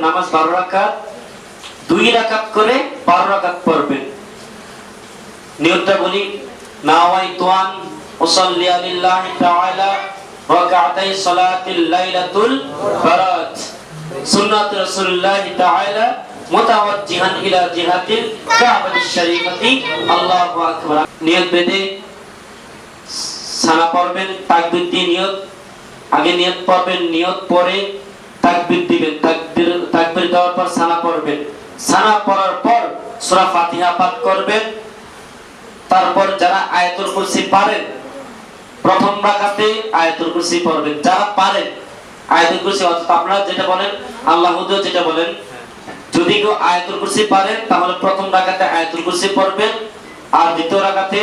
নামাজ বারো দুই করে বারো পড়বেন। বলি, নাওয়াই তোয়ান তাআলা সালাতিল লাইলাতুল সুন্নাত তাআলা, মুতাওয়াজ্জিহান ইলা জিহাতিল কাবাতিশ শরীফাতি। আল্লাহু আকবার। নিয়ত পড়বেন তাকবীর দিয়ে নিয়ত। আগে নিয়ত পড়বেন, নিয়ত পরে তাকবীর দিবেন, তাকবীর তাকবীর দেওয়ার পর সানা পড়বেন। সানা পড়ার পর সূরা ফাতিহা পাঠ করবেন। তারপর যারা আয়াতুল কুরসি পারেন, প্রথম রাকাতে আয়াতুল কুরসি পড়বেন। যারা পারেন, আয়াতুল কুরসি, অর্থাৎ আপনারা যেটা বলেন, আল্লাহ যেটা বলেন, যদি কেউ আয়াতুল কুরসি পারেন, তাহলে প্রথম রাকাতে আয়াতুল কুরসি পড়বেন। আর দ্বিতীয় রাকাতে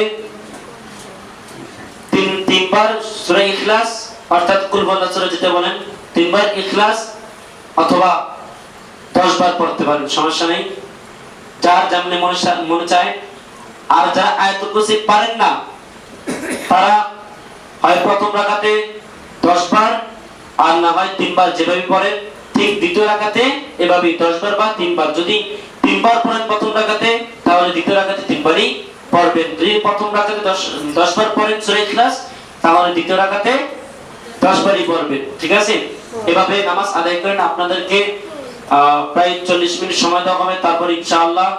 তিন, তিনবার সূরা ইখলাস, অর্থাৎ কুল সূরা যেটা বলেন তিনবার ইখলাস অথবা 10 বার পড়তে পারেন, সমস্যা নেই। যার যেমনি মনে চায়। আর যারা আয়াতুল কুরসি পারেন না, তারা হয় প্রথম রাকাতে 10 বার আর না হয় তিনবার যেভাবে পড়েন ঠিক দ্বিতীয় রাখাতে এভাবেই 10 বার বা তিনবার। যদি তিনবার পড়েন প্রথম রাকাতে, তাহলে দ্বিতীয় রাকাতে তিনবারই পড়বেন। যদি প্রথম রাকাতে 10 10 বার পড়েন সূরা ইখলাস, তাহলে দ্বিতীয় রাখাতে 10 বারই পড়বেন। ঠিক আছে? এভাবে নামাজ আদায় করেন। আপনাদেরকে প্রায় 40 মিনিট সময় দেওয়া হবে। তারপর ইনশাআল্লাহ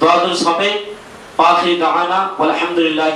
দোয়াদুস হবে। আখির দাহানা আলহামদুলিল্লাহ